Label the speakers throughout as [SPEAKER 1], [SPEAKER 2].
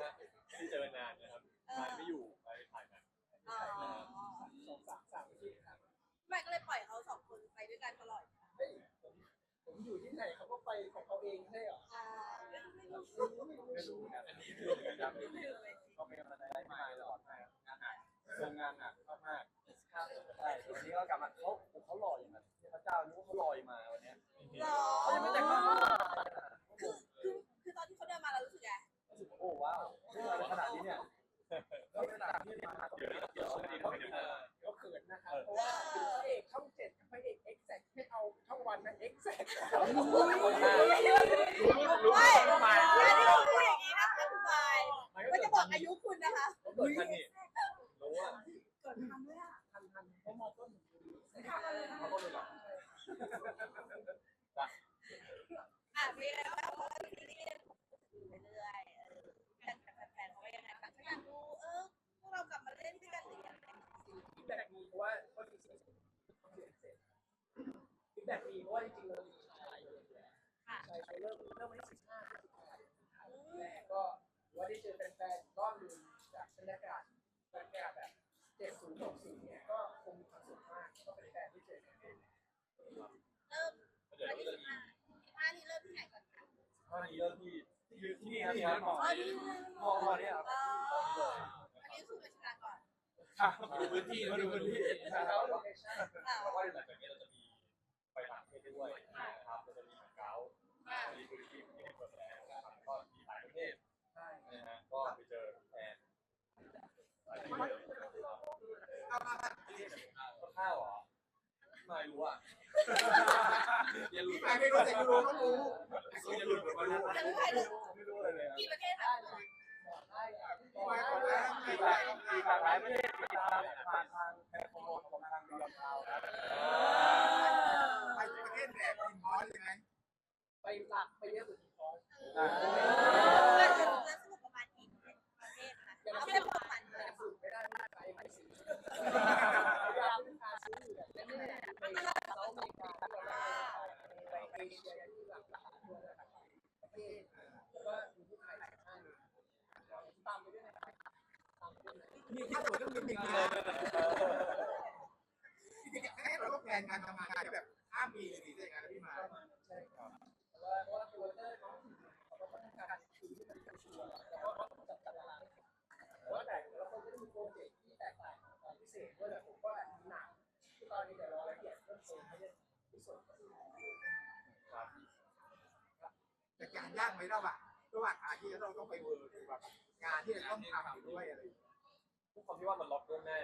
[SPEAKER 1] ฮะไม่ได้เจอนานนะครับนานไม่อยู่ไปถ่ายหนัง
[SPEAKER 2] อ๋อ
[SPEAKER 3] สองสามสามอาทิตย์ครับ
[SPEAKER 2] ไม่ก็เลยปล่อยเขาสองคนไปด้วยกันตลอด
[SPEAKER 3] เฮ้ยผมผมอยู่ที่ไหนเขาก็ไปของเขาเองใช่เหรอ
[SPEAKER 2] อ่าไม่รู้
[SPEAKER 3] ไม่รู้นะ
[SPEAKER 1] อันนี้ไม่รู้เหมือนกันครับ
[SPEAKER 2] ไม่รู้เลย
[SPEAKER 4] ก็เป็นกำลังใจได้มาตลอดมากงานหนักทรงงานหนักมากๆครับใช่วันนี้ก็กลับมาเขาเขาหล่ออย่างนั้นพระเจ้ารู้ว่าเขาลอยมาวันเนี้ย
[SPEAKER 2] หรอ
[SPEAKER 4] เขายังไม่แต่งงาน
[SPEAKER 3] แซก
[SPEAKER 2] ไม่การที่คุณพูดอย่างนี้นะคะคุณบายไม่จะบอกอายุคุณนะคะ
[SPEAKER 1] เกิดทันนี่รู้ว่า
[SPEAKER 2] เกิดทันด้วยอะ
[SPEAKER 3] ทันทันเพราะมอต้น
[SPEAKER 1] เขาก็เลยหรอ
[SPEAKER 2] อะมีอะไรบ้างเพราะว่าซีรีส์ไปเรื่อยเออแฟนเขาว่ายังไงบ้างเขาอยากดูเออพวกเรากลับมาเล่นด้วยกันหรือยัง
[SPEAKER 3] ฟีดแบ็กมีเพราะว่าก็จริงๆฟีดแบ็กมีเพราะว่าจริงๆเรา ริ่มเริ่มวันที่สิบห้าแรกก็ว่าได้เจอแฟนๆก้อนหนึ่งจากบรรยากาศบรรยากาศแบบเจ็ดศูนย์หกศูนย์เนี่ยก็คงมีความสุขมากก็เป็นแฟนที่เจอกัน
[SPEAKER 2] เริ่ม
[SPEAKER 1] วั
[SPEAKER 2] นที่สิบห้าสิบห้านี่เริ่มที่ไหนก่อนคะ
[SPEAKER 1] ถ้านี้เริ่มที่
[SPEAKER 4] ที่ที่นี่ครับที่ครับหมอ
[SPEAKER 2] อ๋อที่
[SPEAKER 4] มองมาเนี่ยครับ
[SPEAKER 2] อ๋ออันนี้คือเป็นชนะก่อน
[SPEAKER 1] ดูพื้นที่ดูพื้นที่
[SPEAKER 3] ใช่ครับเพ
[SPEAKER 1] ราะว่าหลังจากนี้เราจะมีไปต่างประเทศด้วย มีพื้นที่ที่เปิดแล้วนะครับก็มีหลายประเทศ
[SPEAKER 3] ใช่
[SPEAKER 1] นะฮะก็ไปเจอแฟนหลายที่เลยข้าวเหรอไม่รู้อะเรียนรู้
[SPEAKER 5] พี่ไม่รู้แต่ยูโรต้องรู้
[SPEAKER 1] อย่ารู้
[SPEAKER 2] จะรู้ใครรู้
[SPEAKER 1] ไม่รู้เลยเลย
[SPEAKER 2] กี่ประเทศคะ
[SPEAKER 3] ได้ครับ
[SPEAKER 5] พี่ไม่รู้แล้ว
[SPEAKER 4] มีหลายมีหลากหลายประเทศผ่านทางแพลตฟอร์มของทางยอมข่าวครับ
[SPEAKER 5] ไปประเทศแหนกินมอสยังไง
[SPEAKER 3] ไป หลักไปเยอะสุดที่คอร์ส
[SPEAKER 4] อ่า
[SPEAKER 2] แล้วสรุปประมาณกี่ประเทศคะเอาแค่ประมาณ
[SPEAKER 3] แต่สุดไม่ได้ไม่ไปไม่ซื้อพยายามลูกค้าซื้ออยู่แต่ไม่ได้ไปเซาท์อเมริกาไปเอเชียที่หลักหลายประเทศแล้วก็มีผู้ขายหลายท่านตามไปด้วยนะครับตามไปด้วย
[SPEAKER 5] มีที่สุดต้องมีจริงๆให้เราก็แผนการทำงานแบบข้ามปีสี่ได้ไงพี่มาา
[SPEAKER 3] รยาก
[SPEAKER 5] ไหมระหว่างระหว่างอาที่เราต้องไปเวิร์กแบบงานที่เราต้องทำอยู่ด้วยอะไร
[SPEAKER 1] ทุกคนที่ว่ามันล็อกเรื่องแน่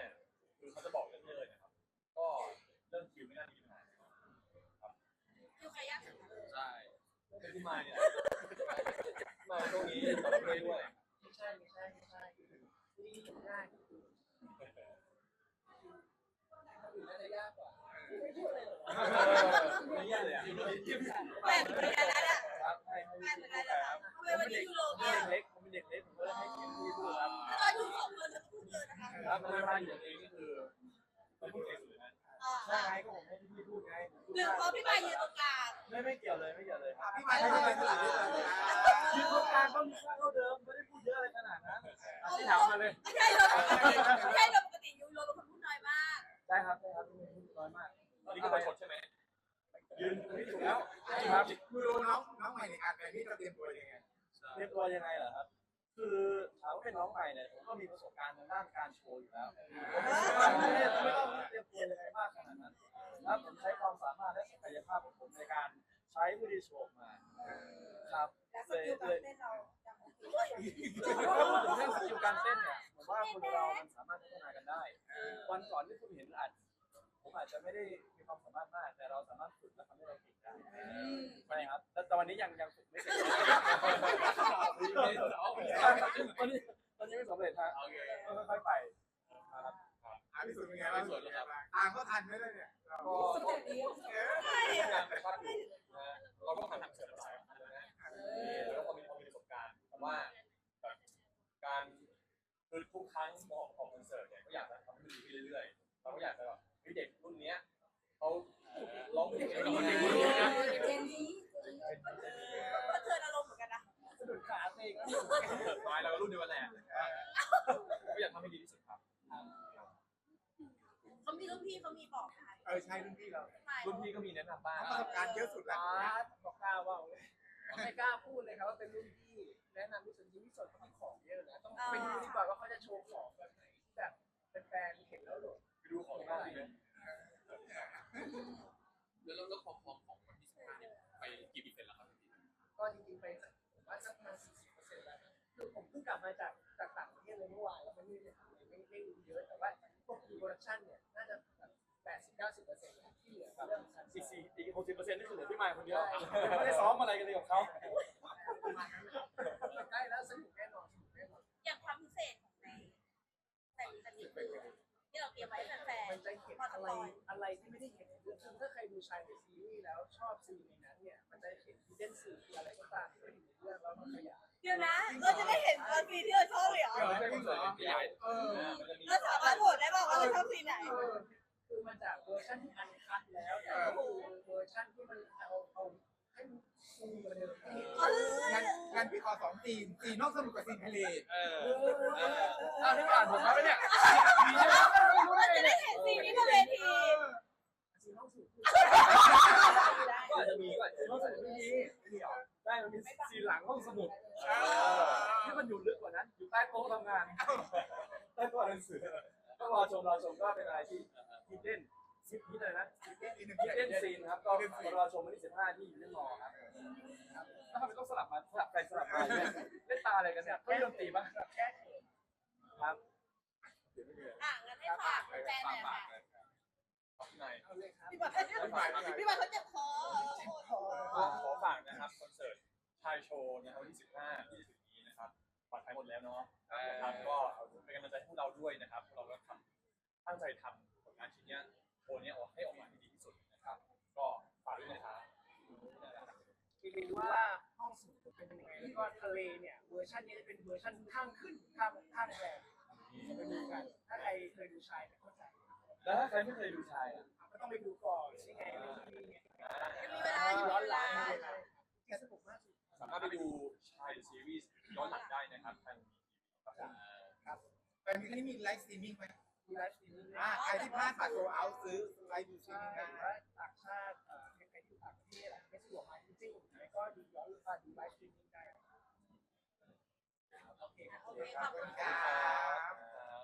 [SPEAKER 1] คือเขาจะบอกเรื่องนี้เลยนะครับ ก็เรื่องคิวไม่น่ามีปัญหา
[SPEAKER 2] อยู่ใครยากสุดคะ
[SPEAKER 1] ใช่เป็นที่มาเนี่ยมาช่วงนี้ต่างประเทศด้วย
[SPEAKER 3] ไม่ใช่ไม่ใช่ไม่ใช่ที่ง่ายที่สุดคนอื่นน่าจะยากกว่าไม่พูดเลยเหรอ
[SPEAKER 1] ไม่ยากเลยอะ
[SPEAKER 2] แป ทำไมวันนี้ยูโร
[SPEAKER 4] ผมเป็
[SPEAKER 2] น
[SPEAKER 4] เด็กเล็กผมเป็นเด็กเล็กผมก็เลยให้เกียรติพี่พูดครับ
[SPEAKER 2] ตอนอยู่สองคนจะพูดเลยนะคะ
[SPEAKER 4] ครับ
[SPEAKER 1] ไม่ไม่อยู่เองก็คือมันพูดเองเลยนะ
[SPEAKER 2] อ่า
[SPEAKER 4] ใช่ไงก็ผมให้พี่พูดไง
[SPEAKER 2] หรือเพราะพี่บายยืนตรงกลาง
[SPEAKER 4] ไม่ไม่เกี่ยวเลยไม่เกี่ยวเลยครับ
[SPEAKER 5] พี่มาที่ไปที่หลังนี่เลย
[SPEAKER 4] ยืนตรงกลางก็มีค่าเท่าเดิมไม่ได้พูดเยอะอะไรขนาดนั้นที่ถามมาเลย
[SPEAKER 2] ไม่ใช่เลยไม่ใช่เลยปกติยูโรเป็นคนพูดน้อยมาก
[SPEAKER 4] ได้ครับได้ครับพูดน้อยมาก
[SPEAKER 1] อันนี้ก็ไปชดใช่ไหมยืนไม่ถูกแล้ว
[SPEAKER 4] ครับ
[SPEAKER 5] ยูโรน้องน้องใหม่ในการแบบนี้เราเตรียมตัวยังไง
[SPEAKER 4] เตรียมตัวยังไงเหรอครับ คือถามว่าเป็นน้องใหม่เนี่ยผมก็มีประสบการณ์ทางด้านการโชว์อยู่แล้วผมไม่ได้ไม่ต้องเตรียมตัวยังไงมากขนาดนั้นครับผมใช้ความสามารถและศักยภาพของผมในการใช้วิดีโชว์มาครับ
[SPEAKER 2] แต่สกิลการเต้นเราจังหวะ
[SPEAKER 4] ถ้าพูดถึงเรื่องสกิลการเต้นเนี่ยผมว่าคนเรามันสามารถพัฒนากันได้ วันก่อนที่คุณเห็นอาจผมอาจจะไม่ได้มีความสามารถมาก แต่เราสามารถฝึกและทำให้เราเก่งได้ใช่ครับแต่วันนี้ยังยังฝึกไม่เก่งวั นนี้วันนี้ไม่สำเร็จฮะ
[SPEAKER 1] โอเค
[SPEAKER 4] ค่อยๆไปครับ
[SPEAKER 5] อ่าพี่สุดเป็นไงบ้างทางก็ทันไหมล่ะเนี่ยเรา
[SPEAKER 1] ก็
[SPEAKER 2] สเต็ปนี้
[SPEAKER 1] รุ่นพี่เราไม่รุ่น
[SPEAKER 2] พี่ก็มี
[SPEAKER 1] แนะนำบ้าง
[SPEAKER 5] เขาประสบการณ์เยอะสุดแล้ว
[SPEAKER 3] อาร์ตบอกกล้าว่าไม่กล้าพูดเลยครับว่าเป็นรุ่นพี่แนะนำที่สุดที่ที่สุดเขามีของเยอะนะต้องไปดูดีกว่าว่าเขาจะโชว์ของแบบไหนที่แบบแฟนๆเห็นแล้วหลง
[SPEAKER 1] ไปดูของบ้างดีไหม
[SPEAKER 6] แล้วแล้วของของของวันที่สิบห้าเนี่ยไปกี่เปอร์เซ็นต์แล้วครับ
[SPEAKER 3] ก็จริงๆไปผมว่าสักประมาณสี่สิบเปอร์เซ็นต์แล้วคือผมเพิ่งกลับมาจากจากต่างประเทศเลยเมื่อวานแล้วไม่ได้ทำอะไรไม่ไม่รู้เยอะแต่ว่าพวกโปรดักชั่นเนี่ยน่าจะ แปดสิบเก้าสิบเปอร์เซ็นต์ที่เหลือเรื่องการ
[SPEAKER 4] อีกสี่อีกหกสิบเปอร์เซ็นต์นี่คือเหลือพี่ไมค์คนเดียวไม่ได้ซ้อมอะไรกันเลยกับเขา
[SPEAKER 3] ใกล้แล้วสนุกแน่นอนสนุกแน่นอน
[SPEAKER 2] อย่างความพิเศษของในแต่อันนี้คือที่เราเตรียมไว้ให้แฟน
[SPEAKER 3] มันจะเห็นอะไรอะไรที่ไม่ได้เห็นในเรื่องซึ่งถ้าใครดูชายในซีรีส์แล้วชอบซีนในนั้นเนี่ยมันจะเห็นที่เด่นสื่ออะไรก็ตามที่ไม่อยู่ในเรื่องแล้วมันขยาย
[SPEAKER 2] ๆเดี๋ยวนะเราจะได้เห็นตอนซีนที่เราชอบเลยเหรอ
[SPEAKER 5] เออใช่รุ่นเหรอ
[SPEAKER 6] พี่ใหญ่
[SPEAKER 5] เออ
[SPEAKER 2] เราสามารถโหวตได้ป่าวว่าเราชอบซีนไหน
[SPEAKER 3] คือมัน จากเวอร์ชันที่อันคัดแล้วแต่ก็คือเวอร์ชันที่มันเอาเอาให้มันฟูกว่าเดิมที่
[SPEAKER 2] เออ
[SPEAKER 5] งั้นงั้นพี่ขอสองซีนซีนนอกสนุกกับซีนทะเล
[SPEAKER 6] เออ
[SPEAKER 4] อ้าวนี่อ่านผมมาไหมเนี่ย
[SPEAKER 2] เราจะได้เห็นซีนนี้บนเวที
[SPEAKER 3] ซีนห้องสูตร
[SPEAKER 4] ก็อาจจะมีก็อาจจะห้องสมุดไม่มีไม่มีหรอได้มันมีซีนหลังห้องสมุดที่มันอยู่ลึกกว่านั้น อยู่ใต้โต๊ะทำงานใต้โต๊ะอ่านหนังสือก็รอชมรอชมก็เป็นอะไรที่ ที่เด่นซิปนี้เลยนะ
[SPEAKER 5] อีกหนึ่ง
[SPEAKER 4] ที่เด่นซีนครับก็รอชมวันที่สิบห้าที่อยู่เรื่องมอครับแล้วทำไมต้องสลับมาสลับไปสลับมาเนี่ยเล่นตาอะไรกันเนี่ยเล่นดนตรีป่ะ
[SPEAKER 3] แค่เขิน
[SPEAKER 4] ครับ
[SPEAKER 2] อะงั้นให้ฝากแฟนหน่อยค่ะ
[SPEAKER 1] ครับใน
[SPEAKER 3] เอาเลยครับ
[SPEAKER 2] พี่บอลพี่บอลเขาเจ็บคอ
[SPEAKER 1] ก็ขอฝากนะครับคอนเสิร์ตชายโชว์นะครับวันที่ 15 ที่จะถึงนี้นะครับบัตรขายหมดแล้วเนาะนะครับก็เป็นกำลังใจให้พวกเราด้วยนะครับพวกเราก็ทำตั้งใจทำผลงานชิ้น เนี้ยโชว์เนี้ยออกให้ออกมาให้ดีที่สุดนะครับ ก็ฝากด้วยนะครับ
[SPEAKER 3] ไปดูว่าห้องสูตรจะเป็นยังไงแล้วก็ทะเลเนี่ยเวอร์ชันนี้จะเป็นเวอร์ชันข้างขึ้นข้างข้างแรมไปดูกัน ถ้าใครเคยดูชายเนี่ยเข้าใจ
[SPEAKER 4] แล้วถ้าใครไม่เคยดูชายอะ
[SPEAKER 3] ก็ต้องไปดูก่อนใช่ไงในทีวีเนี่ย
[SPEAKER 2] ยังมีเวลาอยู่
[SPEAKER 3] ย้อน
[SPEAKER 2] เว
[SPEAKER 3] หลั
[SPEAKER 2] ลาง
[SPEAKER 3] แกสนุกมาก
[SPEAKER 1] สามารถไปดูชายซีรีส์ย้อนหลังได้นะครับทางครับผม
[SPEAKER 5] แต่มีที่มีไลฟ์สตรีมมิ่งไหม
[SPEAKER 3] มีไลฟ์สตรีมมิ่ง
[SPEAKER 5] อ่าใค รที่พลาดตักโกเอาซื้อไลฟ์ดูสตรีม
[SPEAKER 3] ใช่
[SPEAKER 5] มิ่งได้
[SPEAKER 3] ว่าต่างชาติเอ่อใครที่อยู่ต่างประเทศอะไม่สะดวกมาจริงๆแล้วก็ดูย้อนอ่าดูไลฟ์สตรีมมิ่งได้โอเคครับ
[SPEAKER 2] ขอบคุณค่ะ
[SPEAKER 5] รับ